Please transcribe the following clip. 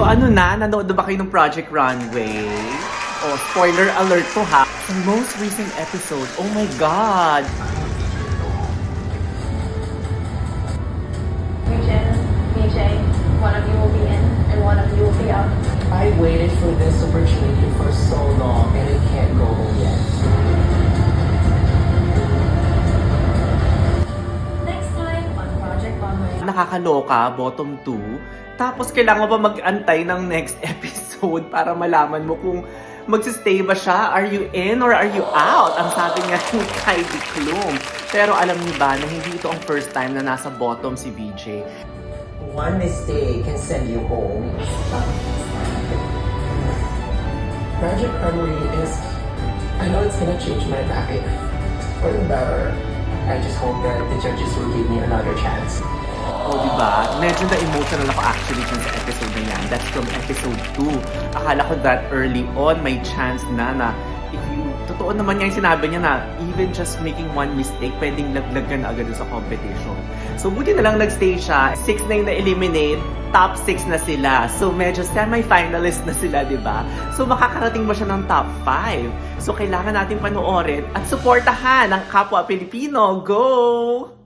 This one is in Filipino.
So ano na, nanood na ba kayo ng Project Runway? Oh, spoiler alert to ha. Sa most recent episode, oh my God! Eugene, BJ, one of you will be in and one of you will be out. I waited for this opportunity for so Nakakaloka, bottom 2. Tapos kailangan pa mag-antay ng next episode para malaman mo kung magsistay ba siya, are you in or are you out? Ang sabi nga ni Heidi Klum. Pero alam niyo ba na hindi ito ang first time na nasa bottom si VJ. One mistake can send you home. Project Runway is, I know it's gonna change my life for the better. I just hope that the judges will give me another chance. Ba? Medyo na-emotional ako actually dun sa episode na yan. That's from episode 2. Akala ko that early on, may chance na na if you, totoo naman nga yung sinabi niya na even just making one mistake, pwedeng laglag ka na agad sa competition. So, buti na lang nagstay siya. Six na yung na-eliminate, top 6 na sila. So, medyo semi-finalist na sila, di ba? So, makakarating ba siya ng top 5? So, kailangan natin panoorin at suportahan ang kapwa Pilipino. Go!